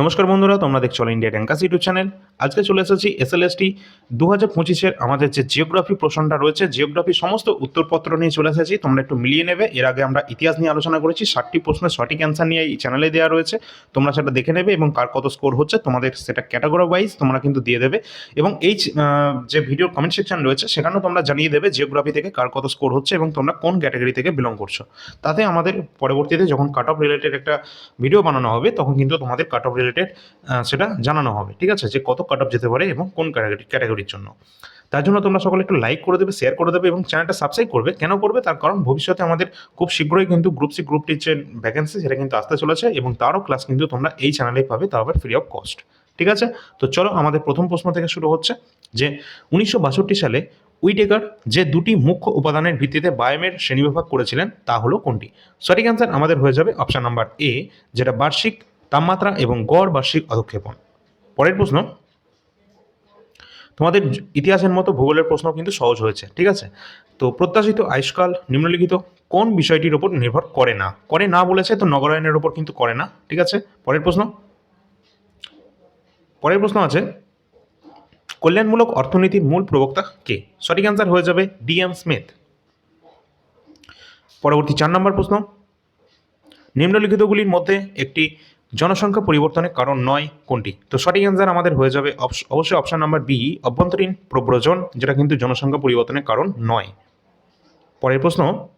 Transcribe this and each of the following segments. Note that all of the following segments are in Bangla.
নমস্কার বন্ধুরা, তোমরা দেখছ ইন্ডিয়া ট্যাঙ্কাস ইউটিউব চ্যানেল আজকে চলে এসেছি এসএলএসটি দু হাজার পঁচিশের আমাদের যে জিওগ্রাফি প্রশ্নটা রয়েছে জিওগ্রাফি সমস্ত উত্তরপত্র নিয়ে চলে এসেছি, তোমরা একটু মিলিয়ে নেবে। এর আগে আমরা ইতিহাস নিয়ে আলোচনা করেছি, ষাটটি প্রশ্নের সঠিক অ্যান্সার নিয়ে এই চ্যানেলে দেওয়া রয়েছে, তোমরা সেটা দেখে নেবে এবং কার কত স্কোর হচ্ছে, তোমাদের সেটা ক্যাটাগরি ওয়াইজ তোমরা কিন্তু দিয়ে দেবে। এবং এই যে ভিডিও কমেন্ট সেকশন রয়েছে, সেখানেও তোমরা জানিয়ে দেবে জিওগ্রাফি থেকে কার কত স্কোর হচ্ছে এবং তোমরা কোন ক্যাটাগরি থেকে বিলং করছ। তাতে আমাদের পরবর্তীতে যখন কাট অফ রিলেটেড একটা ভিডিও বানানো হবে, তখন কিন্তু তোমাদের কাট অফ রিলেটেড সেটা জানানো হবে, ঠিক আছে? যে কত কাট অফ যেতে পারে এবং কোন ক্যাটাগরি ক্যাটাগরির জন্য। তার জন্য তোমরা সকলে একটু লাইক করে দেবে শেয়ার করে দেবে এবং চ্যানেলটা সাবস্ক্রাইব করবে। কেন করবে? তার কারণ ভবিষ্যতে আমাদের খুব শীঘ্রই কিন্তু গ্রুপ সি গ্রুপ টির যে ভ্যাকেন্সি সেটা কিন্তু আসতে চলেছে এবং তারও ক্লাস কিন্তু তোমরা এই চ্যানেলেই পাবে তাও আবার ফ্রি অফ কস্ট ঠিক আছে? তো চলো, আমাদের প্রথম প্রশ্ন থেকে শুরু হচ্ছে যে, উনিশশো বাষট্টি সালে উইটেকার যে দুটি মুখ্য উপাদানের ভিত্তিতে বায়োমের শ্রেণীবিভাগ করেছিলেন, তা হলো কোনটি? সঠিক অ্যান্সার আমাদের হয়ে যাবে অপশান নাম্বার এ যেটা বার্ষিক তাপমাত্রা এবং গড় বার্ষিক অধক্ষেপণ। পরের প্রশ্ন, তোমাদের ইতিহাসের মতো ভূগোলের প্রশ্ন কিন্তু সহজ হয়েছে, ঠিক আছে? তো প্রত্যাশিত আয়ুষ্কাল নিম্নলিখিত কোন বিষয়টির উপর নির্ভর করে না? করে না বলেছে তো নগরায়নের উপর কিন্তু করে না, ঠিক আছে? পরের প্রশ্ন পরের প্রশ্ন আছে, কল্যাণমূলক অর্থনীতির মূল প্রবক্তা কে? সঠিক অ্যান্সার হয়ে যাবে ডিএম স্মিথ। পরবর্তী চার নম্বর প্রশ্ন, নিম্নলিখিতগুলির মধ্যে একটি জনসংখ্যা পরিবর্তনের কারণ নয় কোনটি? তো সঠিক অ্যান্সার আমাদের হয়ে যাবে অবশ- অবশ্যই অপশন নাম্বার বি অভ্যন্তরীণ প্রব্রজন, যেটা কিন্তু জনসংখ্যা পরিবর্তনের কারণ নয়। পরের প্রশ্ন,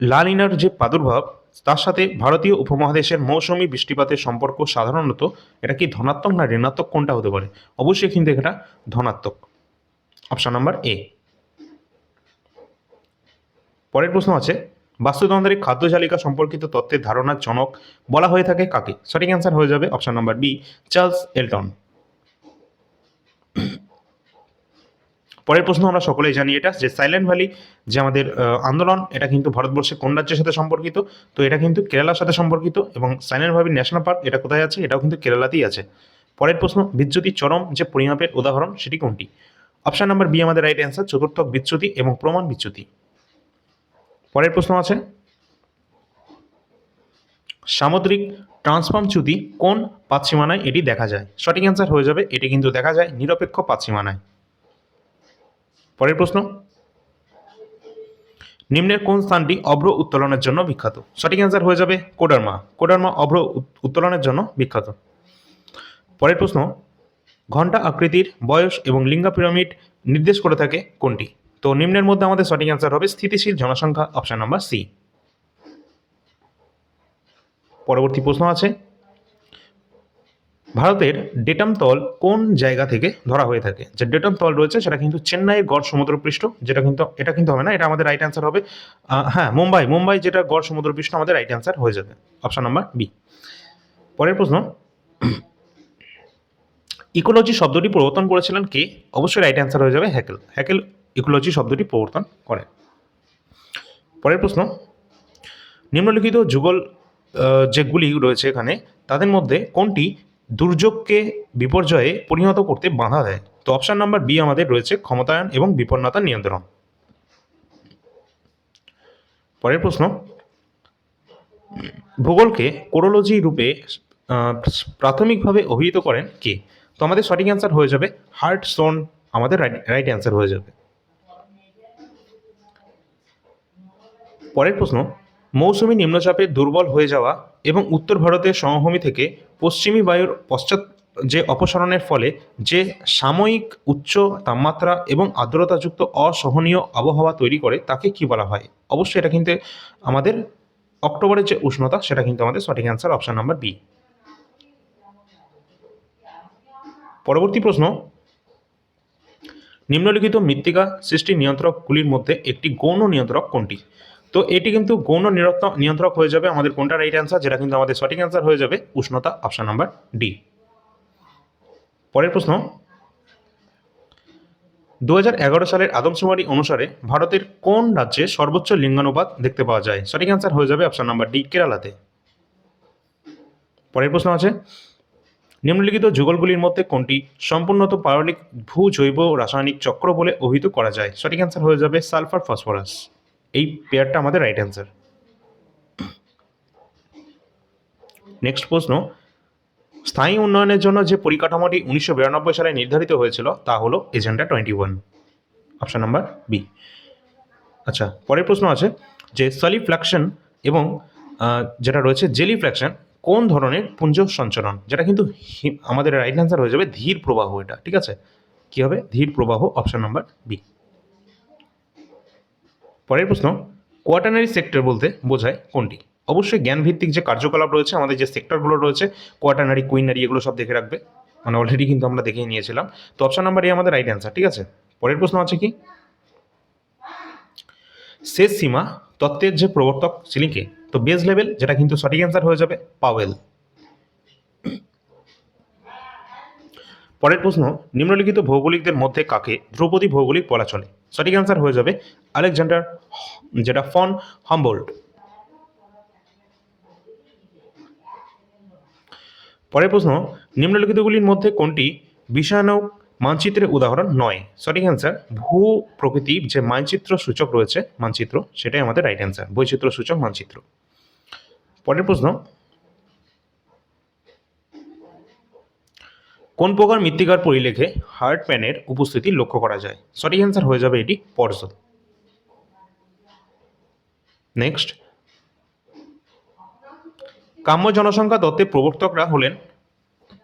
লালিনার যে প্রাদুর্ভাব, তার সাথে ভারতীয় উপমহাদেশের মৌসুমী বৃষ্টিপাতের সম্পর্ক সাধারণত, এটা কি ধনাত্মক না ঋণাত্মক কোনটা হতে পারে? অবশ্যই কিন্তু এটা ধনাত্মক। অপশন নাম্বার এ পরের প্রশ্ন আছে বাস্তুতন্ত্রের খাদ্য তালিকা সম্পর্কিত তত্ত্বের ধারণার জনক বলা হয়ে থাকে কাকে? সঠিক অ্যান্সার হয়ে যাবে option number B Charles Elton পরের প্রশ্ন আমরা সকলেই জানি এটা, যে সাইলেন্ট ভ্যালি যে আমাদের আন্দোলন, এটা কিন্তু ভারতবর্ষের কোন রাজ্যের সাথে সম্পর্কিত? তো এটা কিন্তু কেরালার সাথে সম্পর্কিত এবং সাইলেন্ট ভ্যালি ন্যাশনাল পার্ক এটা কোথায় আছে? এটাও কিন্তু কেরালাতেই আছে। পরের প্রশ্ন, বিচ্যুতি চরম যে পরিমাপের উদাহরণ, সেটি কোনটি? অপশন নাম্বার বি আমাদের রাইট অ্যান্সার চতুর্থক বিচ্যুতি এবং প্রমাণ বিচ্যুতি। পরের প্রশ্ন আছে। সামুদ্রিক ট্রান্সফর্ম চ্যুতি কোন পাতসীমানায় এটি দেখা যায়? সঠিক অ্যান্সার হয়ে যাবে, এটি কিন্তু দেখা যায় নিরপেক্ষ পাতসীমানায় পরের প্রশ্ন। নিম্নের কোন স্থানটি অভ্র উত্তোলনের জন্য বিখ্যাত? সঠিক অ্যান্সার হয়ে যাবে কোডারমা। কোডারমা অভ্র উত্তোলনের জন্য বিখ্যাত। পরের প্রশ্ন ঘণ্টা আকৃতির বয়স এবং লিঙ্গা পিরামিড নির্দেশ করে থাকে কোনটি? তো নিম্নের মধ্যে আমাদের সঠিক অ্যান্সার হবে স্থিতিশীল জনসংখ্যা অপশন নাম্বার সি পরবর্তী প্রশ্ন আছে। ভারতের ডেটাম তল কোন জায়গা থেকে ধরা হয়ে থাকে? যে ডেটাম তল রয়েছে সেটা কিন্তু চেন্নাইয়ের গড় সমুদ্রপৃষ্ঠ, যেটা কিন্তু, এটা কিন্তু হবে না, এটা আমাদের রাইট অ্যান্সার হবে। হ্যাঁ মুম্বাই মুম্বাই যেটা গড় সমুদ্রপৃষ্ঠ, আমাদের রাইট অ্যান্সার হয়ে যাবে অপশন নাম্বার বি পরের প্রশ্ন। ইকোলজি শব্দটি প্রবর্তন করেছিলেন কে? অবশ্যই রাইট অ্যান্সার হয়ে যাবে হ্যাকেল। হ্যাকেল ইকোলজি শব্দটি প্রবর্তন করেন পরের প্রশ্ন, নিম্নলিখিত যুগল যেগুলি রয়েছে এখানে, তাদের মধ্যে কোনটি দুর্যোগকে বিপর্যয়ে পরিণত করতে বাধা দেয়? তো অপশান নাম্বার বি আমাদের রয়েছে ক্ষমতায়ন এবং বিপন্নতা নিয়ন্ত্রণ। পরের প্রশ্ন, ভূগোলকে কোরোলজি রূপে প্রাথমিকভাবে অভিহিত করেন কে? তো আমাদের সঠিক অ্যান্সার হয়ে যাবে হার্ট স্টোন আমাদের রাইট অ্যান্সার হয়ে যাবে। পরের প্রশ্ন, মৌসুমী নিম্নচাপে দুর্বল হয়ে যাওয়া এবং উত্তর ভারতের সমভূমি থেকে পশ্চিমী বায়ুর পশ্চাৎ যে অপসারণের ফলে যে সাময়িক উচ্চ তাপমাত্রা এবং আর্দ্রতাযুক্ত অসহনীয় আবহাওয়া তৈরি করে তাকে কি বলা হয়? অবশ্যই এটা কিন্তু আমাদের অক্টোবরের যে উষ্ণতা সেটা কিন্তু আমাদের সঠিক অ্যান্সার অপশান নাম্বার বি পরবর্তী প্রশ্ন, নিম্নলিখিত মৃত্তিকা সৃষ্টি নিয়ন্ত্রকগুলির মধ্যে একটি গৌণ নিয়ন্ত্রক কোনটি? তো এটি কিন্তু গৌণ নিয়ন্ত্রক হয়ে যাবে। আমাদের কোনটা রাইট অ্যান্সার যেটা কিন্তু আমাদের সঠিক অ্যান্সার হয়ে যাবে উষ্ণতা অপশন নাম্বার ডি পরের প্রশ্ন। দু হাজার এগারো সালের আদমশুমারি অনুসারে ভারতের কোন রাজ্যে সর্বোচ্চ লিঙ্গানুপাত দেখতে পাওয়া যায়? সঠিক অ্যান্সার হয়ে যাবে অপশন নাম্বার ডি কেরালাতে। পরের প্রশ্ন আছে। নিম্নলিখিত যুগলগুলির মধ্যে কোনটি সম্পূর্ণত পারলিক ভূ জৈব রাসায়নিক চক্র বলে অভিহিত করা যায়? সঠিক অ্যান্সার হয়ে যাবে সালফার, ফসফরাস। এই পেয়ারটা আমাদের রাইট অ্যান্সার নেক্সট প্রশ্ন, স্থায়ী উন্নয়নের জন্য যে পরিকাঠামোটি উনিশশো বিরানব্বই সালে নির্ধারিত হয়েছিল, তা হলো agenda twenty one option number B আচ্ছা পরের প্রশ্ন আছে যে সলিফ্ল্যাকশন এবং যেটা রয়েছে জেলিফ্ল্যাকশন কোন ধরনের পুঞ্জ সঞ্চরণ যেটা কিন্তু আমাদের রাইট অ্যান্সার হয়ে যাবে ধীর প্রবাহ এটা, ঠিক আছে? কি হবে? ধীর প্রবাহ অপশান নাম্বার বি পরের প্রশ্ন কোয়াটানারি সেক্টর বলতে বোঝায় কোনটি? অবশ্যই জ্ঞানভিত্তিক যে কার্যকলাপ রয়েছে, আমাদের যে সেক্টরগুলো রয়েছে কোয়াটানারি কুইনারি এগুলো সব দেখে রাখবে। মানে অলরেডি কিন্তু আমরা দেখে নিয়েছিলাম। তো অপশন নাম্বার এ আমাদের রাইট অ্যান্সার ঠিক আছে? পরের প্রশ্ন আছে কি? শেষ সীমা তত্ত্বের যে প্রবর্তক, সিলিকে, তো বেস লেভেল যেটা কিন্তু সঠিক অ্যান্সার হয়ে যাবে, পাওয়েল। পরের প্রশ্ন, নিম্নলিখিত ভৌগোলিকদের মধ্যে কাকে ধ্রুপদী ভৌগোলিক বলা চলে? সঠিক অ্যান্সার হয়ে যাবে আলেকজান্ডার যেটা ফন হাম্বোল্ট। পরের প্রশ্ন, নিম্নলিখিতগুলির মধ্যে কোনটি বিষয়ানক মানচিত্রের উদাহরণ নয়? সঠিক অ্যান্সার ভূ প্রকৃতির যে মানচিত্র সূচক রয়েছে, মানচিত্র, সেটাই আমাদের রাইট অ্যান্সার বৈচিত্র্য সূচক মানচিত্র। পরের প্রশ্ন কোন প্রকার মৃত্তিকার পরিলেখে হার্ট প্যানের উপস্থিতি লক্ষ্য করা যায়? সঠিক অ্যান্সার হয়ে যাবে এটি পর্জ নেক্সট কাম্য জনসংখ্যা তত্ত্বের প্রবর্তকরা হলেন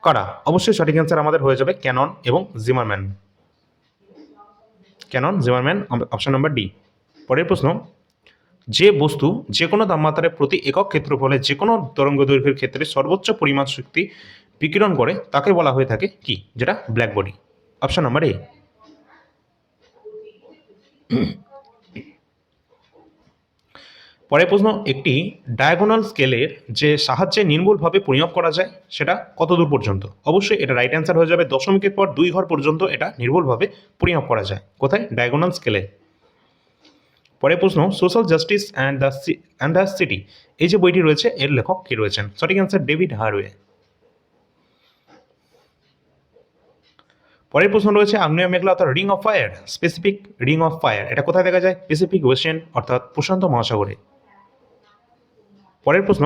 কারা? অবশ্যই সঠিক অ্যান্সার আমাদের হয়ে যাবে ক্যানন এবং Zimmerman. Cannon, Zimmerman option number D পরের প্রশ্ন, যে বস্তু যে কোনো তাপমাত্রায় প্রতি একক ক্ষেত্রফলে যে কোনো তরঙ্গ দৈর্ঘ্যের ক্ষেত্রে সর্বোচ্চ পরিমাণ শক্তি বিকিরণ করে তাকে বলা হয়ে থাকে কি? যেটা black body option number A পরের প্রশ্ন, একটি ডায়াগোনাল স্কেলের যে সাহায্যে নির্মূলভাবে পরিমাপ করা যায়, সেটা কত দূর পর্যন্ত? অবশ্যই এটা রাইট অ্যান্সার হয়ে যাবে। দশমিকের পর দুই ঘর পর্যন্ত এটা নির্ভুলভাবে পরিমাপ করা যায়। কোথায়? ডায়াগোনাল স্কেলে পরের প্রশ্ন social justice and the and the city এই যে বইটি রয়েছে, এর লেখক কে রয়েছেন? সঠিক অ্যান্সার ডেভিড হারওয়ে। পরের প্রশ্ন রয়েছে, আগ্নেয় মেঘলা অর্থাৎ ring of fire specific ring of fire, এটা কোথায় দেখা যায়? স্পেসিফিক ওশেন অর্থাৎ প্রশান্ত মহাসাগরে। পরের প্রশ্ন,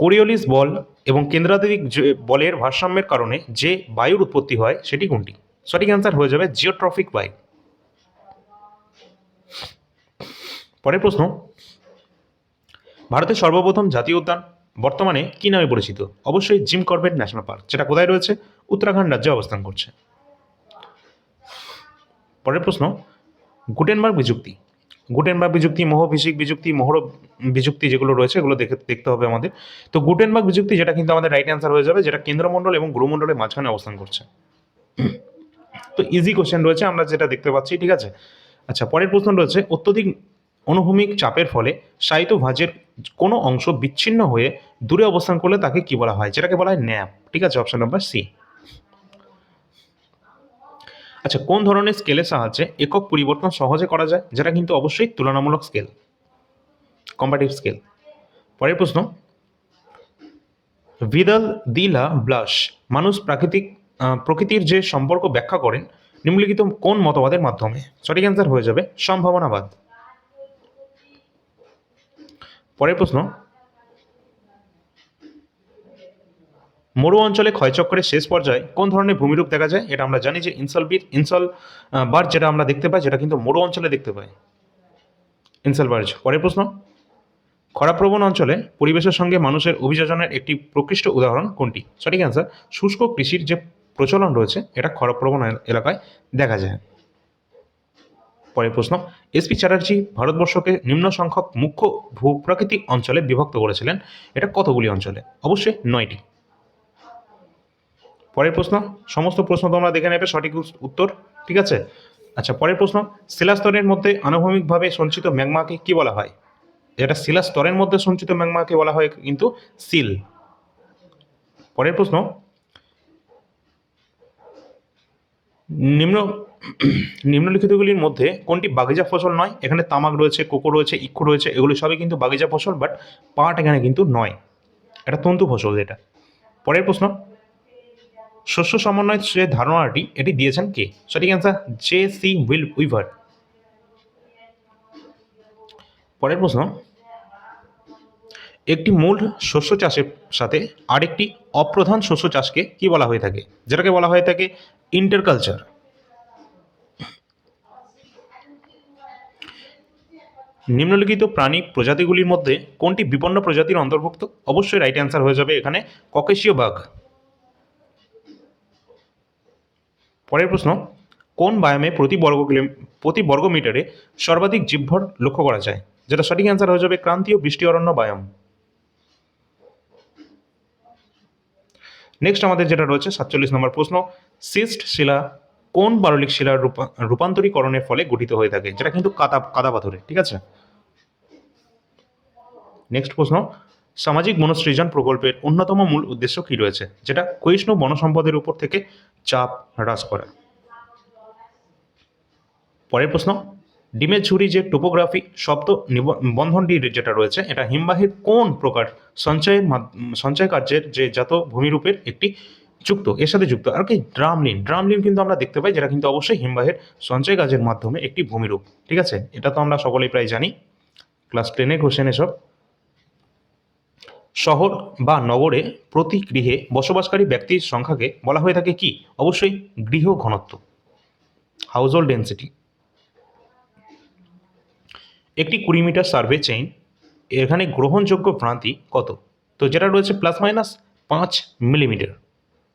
কোরিওলিস বল এবং কেন্দ্রাতিক যে বলের ভারসাম্যের কারণে যে বায়ুর উৎপত্তি হয়, সেটি কোনটি? সঠিক অ্যান্সার হয়ে যাবে জিওট্রফিক বায়ু। পরের প্রশ্ন, ভারতের সর্বপ্রথম জাতীয় উদ্যান বর্তমানে কি নামে পরিচিত? অবশ্যই জিম করবেট ন্যাশনাল পার্ক, যেটা কোথায় রয়েছে? উত্তরাখণ্ড রাজ্যে অবস্থান করছে। পরের প্রশ্ন, গুটেনবার্গ বিযুক্তি। গুটেনবার্গ বিযুক্তি, মোহভিষিক বিযুক্তি মোহর বিযুক্তি যেগুলো রয়েছে, এগুলো দেখে দেখতে হবে আমাদের। তো গুটেনবার্গ বিযুক্তি, যেটা কিন্তু আমাদের রাইট অ্যান্সার হয়ে যাবে, যেটা কেন্দ্রমণ্ডল এবং গুরুমণ্ডলের মাঝখানে অবস্থান করছে। তো ইজি কোশ্চেন রয়েছে, আমরা যেটা দেখতে পাচ্ছি, ঠিক আছে? আচ্ছা পরের প্রশ্ন রয়েছে, অত্যধিক অনুভূমিক চাপের ফলে সাহিত্য ভাঁজের কোনো অংশ বিচ্ছিন্ন হয়ে দূরে অবস্থান করলে তাকে কি বলা হয়? যেটাকে বলা হয় ন্যাপ। ঠিক আছে অপশন নাম্বার সি আচ্ছা কোন ধরনের স্কেলের সাহায্যে একক পরিবর্তন সহজে করা যায়? যেটা কিন্তু অবশ্যই তুলনামূলক স্কেল কম্পারেটিভ স্কেল পরের প্রশ্ন। ভিদাল দিলা ব্লাশ মানুষ প্রাকৃতিক প্রকৃতির যে সম্পর্ক ব্যাখ্যা করেন, নিম্নলিখিত কোন মতবাদের মাধ্যমে? সঠিক অ্যান্সার হয়ে যাবে সম্ভাবনাবাদ। পরের প্রশ্ন। মরু অঞ্চলে ক্ষয়চক্রের শেষ পর্যায়ে কোন ধরনের ভূমিরূপ দেখা যায়? এটা আমরা জানি যে ইনসলবির ইনসল আহ, বার যেটা আমরা দেখতে পাই যেটা কিন্তু মরু অঞ্চলে দেখতে পাই। ইনসল বার্জ পরের প্রশ্ন। খরাপ্রবণ অঞ্চলে পরিবেশের সঙ্গে মানুষের অভিযোজনের একটি প্রকৃষ্ট উদাহরণ কোনটি? সঠিক অ্যান্সার শুষ্ক কৃষির যে প্রচলন রয়েছে এটা খরাপ্রবণ এলাকায় দেখা যায়। পরের প্রশ্ন এসপি চ্যাটার্জি ভারতবর্ষকে নিম্ন সংখ্যক মুখ্য ভূপ্রাকৃতিক অঞ্চলে বিভক্ত করেছিলেন। এটা কতগুলি অঞ্চলে? অবশ্যই নয়টি। পরের প্রশ্ন, সমস্ত প্রশ্ন তোমরা দেখে নেবে, সঠিক উত্তর, ঠিক আছে? আচ্ছা পরের প্রশ্ন শিলাস্তরের মধ্যে আনুভূমিকভাবে সঞ্চিত ম্যাগমাকে কি বলা হয়? যেটা শিলাস্তরের মধ্যে সঞ্চিত ম্যাগমাকে বলা হয় কিন্তু সিল পরের প্রশ্ন, নিম্ন নিম্নলিখিতগুলির মধ্যে কোনটি বাগিচা ফসল নয়? এখানে তামাক রয়েছে, কোকো রয়েছে ইক্ষু রয়েছে, এগুলি সবই কিন্তু বাগিচা ফসল বাট পাট এখানে কিন্তু নয়। এটা তন্তু ফসল এটা। পরের প্রশ্ন, শস্য সমন্বয় যে ধারণাটি, এটি দিয়েছেন কে? সঠিক answer J C Will Weaver. পরের প্রশ্ন, একটি মূল শস্য চাষের সাথে আরেকটি অপ্রধান শস্য চাষকে কি বলা হয়ে থাকে? যেটাকে বলা হয়ে থাকে ইন্টারকালচার নিম্নলিখিত প্রাণী প্রজাতিগুলির মধ্যে কোনটি বিপন্ন প্রজাতির অন্তর্ভুক্ত? অবশ্যই রাইট অ্যান্সার হয়ে যাবে এখানে ককেশীয় বাঘ। পরের প্রশ্ন, কোন ব্যায়ামে প্রতি বর্গ কিলো প্রতি বর্গ মিটারে সর্বাধিক জীবভর লক্ষ্য করা যায়? যেটা সঠিক অ্যান্সার হয়ে যাবে ক্রান্তীয় বৃষ্টি অরণ্য ব্যায়াম নেক্সট আমাদের যেটা রয়েছে, সাতচল্লিশ নম্বর প্রশ্ন, সিস্ট শিলা কোন পারলিক শিলার রূপা- রূপান্তরীকরণের ফলে গঠিত হয়ে থাকে? যেটা কিন্তু কাদা কাদা পাথরে, ঠিক আছে? নেক্সট প্রশ্ন, সামাজিক বনসৃজন প্রকল্পের অন্যতম মূল উদ্দেশ্য কি রয়েছে? যেটা ক্ষয়িষ্ণু বনসম্পদের উপর থেকে চাপ হ্রাস করা। পরের প্রশ্ন, ডিমের ঝুড়ি যে টোপোগ্রাফি, শব্দ বন্ধনটি যেটা রয়েছে, এটা হিমবাহের কোন প্রকার সঞ্চয়ের সঞ্চয় কার্যের যে জাত ভূমিরূপের একটি যুক্ত, এর সাথে যুক্ত। আর কি, ড্রামলিন। ড্রামলিন কিন্তু আমরা দেখতে পাই, যেটা কিন্তু অবশ্যই হিমবাহের সঞ্চয় কাজের মাধ্যমে একটি ভূমিরূপ। ঠিক আছে? এটা তো আমরা সকলেই প্রায় জানি। ক্লাস টেনে কোশ্চেন এসব। শহর বা নগরে প্রতি গৃহে বসবাসকারী ব্যক্তির সংখ্যাকে বলা হয়ে থাকে কি? অবশ্যই গৃহ ঘনত্ব। হাউস হোল্ড ডেন্সিটি একটি কুড়ি মিটার সার্ভে চেইন এখানে গ্রহণযোগ্য ভ্রান্তি কত? তো যেটা রয়েছে প্লাস মাইনাস পাঁচ মিলিমিটার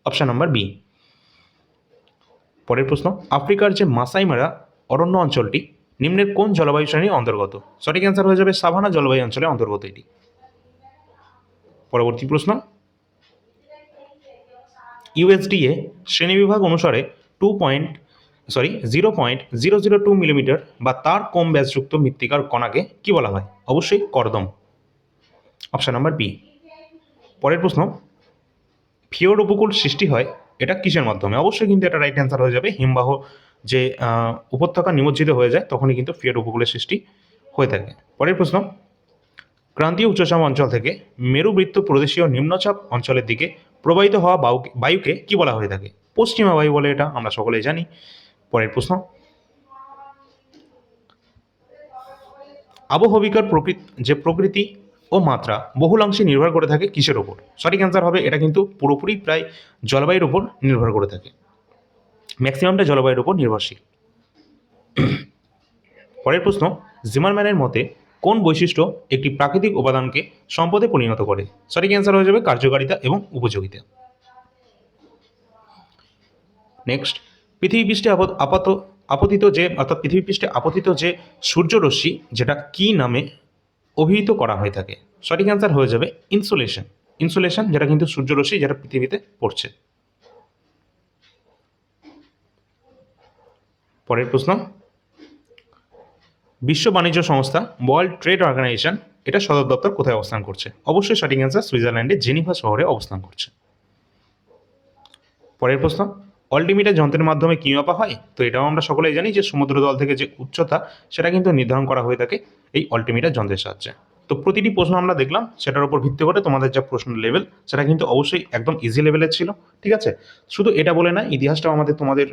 অপশান নাম্বার বি পরের প্রশ্ন, আফ্রিকার যে মাসাইমারা অরণ্য অঞ্চলটি, নিম্নের কোন জলবায়ু শ্রেণির অন্তর্গত? সঠিক অ্যান্সার হয়ে যাবে সাভানা জলবায়ু অঞ্চলের অন্তর্গত এটি। পরবর্তী প্রশ্ন ইউএসডিএ শ্রেণীবিভাগ অনুসারে two point sorry zero point zero zero two millimetre বা তার কম ব্যাসযুক্ত মৃত্তিকার কণাকে কি বলা হয়? অবশ্যই করদম। অপশান নাম্বার বি পরের প্রশ্ন ফিওর উপকূল সৃষ্টি হয়, এটা কিসের মাধ্যমে? অবশ্যই কিন্তু এটা রাইট অ্যান্সার হয়ে যাবে। হিমবাহ যে উপত্যকা নিমজ্জিত হয়ে যায়, তখনই কিন্তু ফিওর উপকূলের সৃষ্টি হয়ে থাকে। পরের প্রশ্ন, ক্রান্তীয় উচ্চচাপ অঞ্চল থেকে মেরুবৃত্ত প্রদেশীয় নিম্নচাপ অঞ্চলের দিকে প্রবাহিত হওয়া বায়ুকে বায়ুকে কি বলা হয়ে থাকে? পশ্চিমা বায়ু বলে এটা, আমরা সকলেই জানি। পরের প্রশ্ন আবহবিকার প্রকৃতি যে প্রকৃতি ও মাত্রা বহুলাংশে নির্ভর করে থাকে কিসের ওপর? সঠিক অ্যান্সার হবে এটা কিন্তু পুরোপুরি প্রায় জলবায়ুর উপর নির্ভর করে থাকে। ম্যাক্সিমামটা জলবায়ুর উপর নির্ভরশীল। পরের প্রশ্ন জিমারম্যানের মতে কোন বৈশিষ্ট্য একটি প্রাকৃতিক উপাদানকে সম্পদে পরিণত করে? সঠিক অ্যান্সার হয়ে যাবে কার্যকারিতা এবং উপযোগিতা। নেক্সট পৃথিবী পৃষ্ঠে আপাত, আপতিত যে, অর্থাৎ পৃথিবী পৃষ্ঠে আপতিত যে সূর্যরশ্মি, যেটা কি নামে অভিহিত করা হয়ে থাকে। সঠিক অ্যান্সার হয়ে যাবে ইনসুলেশন ইনসুলেশন যেটা কিন্তু সূর্যরশ্মি যেটা পৃথিবীতে পড়ছে। পরের প্রশ্ন। বিশ্ব বাণিজ্য সংস্থা ওয়ার্ল্ড ট্রেড অর্গানাইজেশন এটা সদর দপ্তর কোথায় অবস্থান করছে? অবশ্যই সঠিক অ্যান্সার সুইজারল্যান্ডের জেনিভা শহরে অবস্থান করছে। পরের প্রশ্ন। অল্টিমিটার যন্ত্রের মাধ্যমে কী মাপা হয়? তো এটাও আমরা সকলেই জানি যে সমুদ্র দল থেকে যে উচ্চতা, সেটা কিন্তু নির্ধারণ করা হয়ে থাকে এই অল্টিমিটার যন্ত্রের সাহায্যে। তো প্রতিটি প্রশ্ন আমরা দেখলাম, সেটার উপর ভিত্তি করে তোমাদের যা প্রশ্ন লেভেল সেটা কিন্তু অবশ্যই একদম ইজি লেভেলের ছিল, ঠিক আছে? শুধু এটা বলে না ইতিহাসটাও আমাদের তোমাদের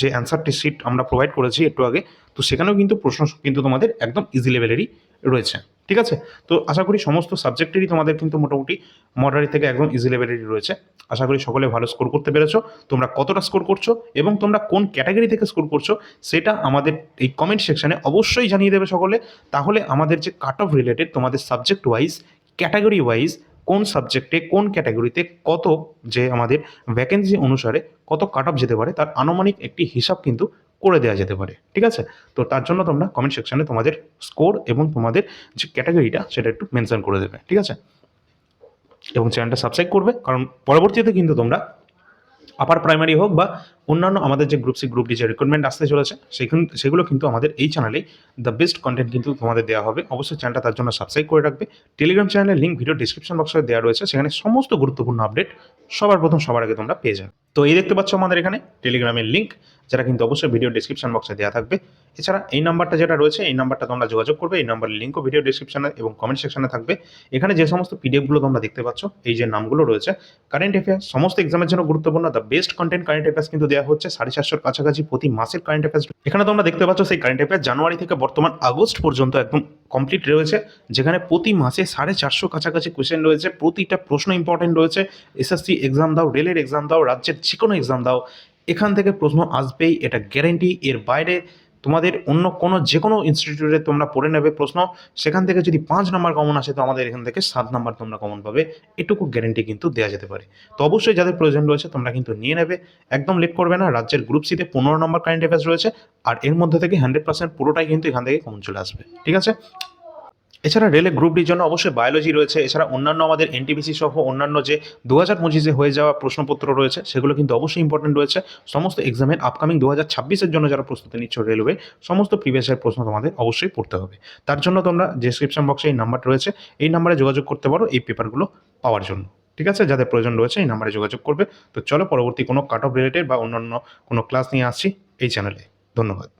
যে অ্যান্সারটি শিট আমরা প্রোভাইড করেছি একটু আগে, তো সেখানেও কিন্তু প্রশ্ন কিন্তু তোমাদের একদম ইজি লেভেলেরই রয়েছে, ঠিক আছে? তো আশা করি সমস্ত সাবজেক্টেরই তোমাদের কিন্তু মোটামুটি মডারি থেকে একদম ইজি লেভেলেরই রয়েছে। আশা করি সকলে ভালো স্কোর করতে পেরেছ, তোমরা কতটা স্কোর করছ এবং তোমরা কোন ক্যাটাগরি থেকে স্কোর করছ সেটা আমাদের এই কমেন্ট সেকশানে অবশ্যই জানিয়ে দেবে সকলে। তাহলে আমাদের যে কাট অফ রিলেটেড তোমাদের সাবজেক্ট ওয়াইজ ক্যাটাগরি ওয়াইজ কোন সাবজেক্টে কোন ক্যাটাগরিতে কত যে আমাদের ভ্যাকেন্সি অনুসারে কত কাট অফ যেতে পারে, তার আনুমানিক একটি হিসাব কিন্তু করে দেওয়া যেতে পারে। ঠিক আছে? তো তার জন্য তোমরা কমেন্ট সেকশনে তোমাদের স্কোর এবং তোমাদের যে ক্যাটাগরিটা সেটা একটু মেনশন করে দেবে। ঠিক আছে? এবং চ্যানেলটা সাবস্ক্রাইব করবে, কারণ পরবর্তীতে কিন্তু তোমরা আপার প্রাইমারি হোক বা অন্যান্য আমাদের যে গ্রুপ সি গ্রুপ ডি যে রিক্রুটমেন্ট আসতে চলেছে, সেখান সেগুলো কিন্তু আমাদের এই চ্যানেলেই দ্য বেস্ট কন্টেন্ট কিন্তু তোমাদের দেওয়া হবে। অবশ্যই চ্যানেলটা তার জন্য সাবস্ক্রাইব করে রাখবে। টেলিগ্রাম চ্যানেলের লিঙ্ক ভিডিও ডিসক্রিপশন বক্সে দেওয়া রয়েছে। সেখানে সমস্ত গুরুত্বপূর্ণ আপডেট সবার প্রথম সবার আগে তোমরা পেয়ে যাবে। তো এই দেখতে পাচ্ছ আমাদের এখানে টেলিগ্রামের লিঙ্ক যারা কিন্তু অবশ্যই ভিডিও ডিসক্রিপশন বক্সে দেওয়া থাকবে। এছাড়া এই নাম্বারটা যেটা রয়েছে, এই নাম্বারটা তোমরা যোগাযোগ করবে, এই নাম্বারের লিঙ্কও ভিডিও ডিসক্রিপশনে এবং কমেন্ট সেকশনে থাকবে। এখানে যে সমস্ত পিডিএফগুলো তোমরা দেখতে পাচ্ছ, এই যে নামগুলো রয়েছে কারেন্ট অ্যাফেয়ার্স সমস্ত এক্সামের জন্য গুরুত্বপূর্ণ the best content current affairs কিন্তু দেওয়া হচ্ছে সাড়ে চারশোর কাছাকাছি প্রতি মাসের কারেন্ট অ্যাফেয়ার্স এখানে তোমরা দেখতে পাচ্ছ, সেই কারেন্ট অ্যাফেয়ার্স জানুয়ারি থেকে বর্তমান আগস্ট পর্যন্ত একদম কমপ্লিট রয়েছে, যেখানে প্রতি মাসে সাড়ে চারশো কাছাকাছি কোয়েশ্চেন রয়েছে, প্রতিটা প্রশ্ন ইম্পর্টেন্ট রয়েছে এসএসসি এক্সাম দাও রেলের এক্সাম দাও, রাজ্যের যে কোনো এক্সাম দাও, এখান থেকে প্রশ্ন আসবেই, এটা গ্যারেন্টি এর বাইরে তোমাদের অন্য কোনো যে কোনো ইনস্টিটিউটে তোমরা পড়ে নেবে প্রশ্ন। সেখান থেকে যদি পাঁচ নাম্বার কমন আসে, তো আমাদের এখান থেকে সাত নাম্বার তোমরা কমন পাবে। এটুকু গ্যারেন্টি কিন্তু দেওয়া যেতে পারে। তো অবশ্যই যাদের প্রয়োজন রয়েছে, তোমরা কিন্তু নিয়ে নেবে। একদম লেট করবে না, রাজ্যের গ্রুপ সিতে পনেরো নম্বর কারেন্ট অ্যাফেয়ার্স রয়েছে। আর এর মধ্যে থেকে হান্ড্রেড পার্সেন্ট পুরোটাই কিন্তু এখান থেকে কমন চলে আসবে। ঠিক আছে? এছাড়া রেলের গ্রুপ ডির জন্য অবশ্যই বায়োলজি রয়েছে, এছাড়া অন্যান্য আমাদের এনটিপিসি সহ অন্যান্য যে দু হাজার পঁচিশে হয়ে যাওয়া প্রশ্নপত্র রয়েছে, সেগুলো কিন্তু অবশ্যই ইম্পর্টেন্ট রয়েছে। সমস্ত এক্সামের আপকামিং দু হাজার ছাব্বিশের জন্য যারা প্রস্তুতি নিচ্ছ রেলওয়ে সমস্ত প্রিভিয়াসের প্রশ্ন তোমাদের অবশ্যই পড়তে হবে। তার জন্য তোমরা ডিসক্রিপশন বক্সে এই নাম্বার রয়েছে, এই নাম্বারে যোগাযোগ করতে পারো, এই পেপারগুলো পাওয়ার জন্য। ঠিক আছে? যাদের প্রয়োজন রয়েছে, এই নাম্বারে যোগাযোগ করবে। তো চলো পরবর্তী কোনো কাট অফ রিলেটেড বা অন্যান্য কোনো ক্লাস নিয়ে আসছি এই চ্যানেলে ধন্যবাদ।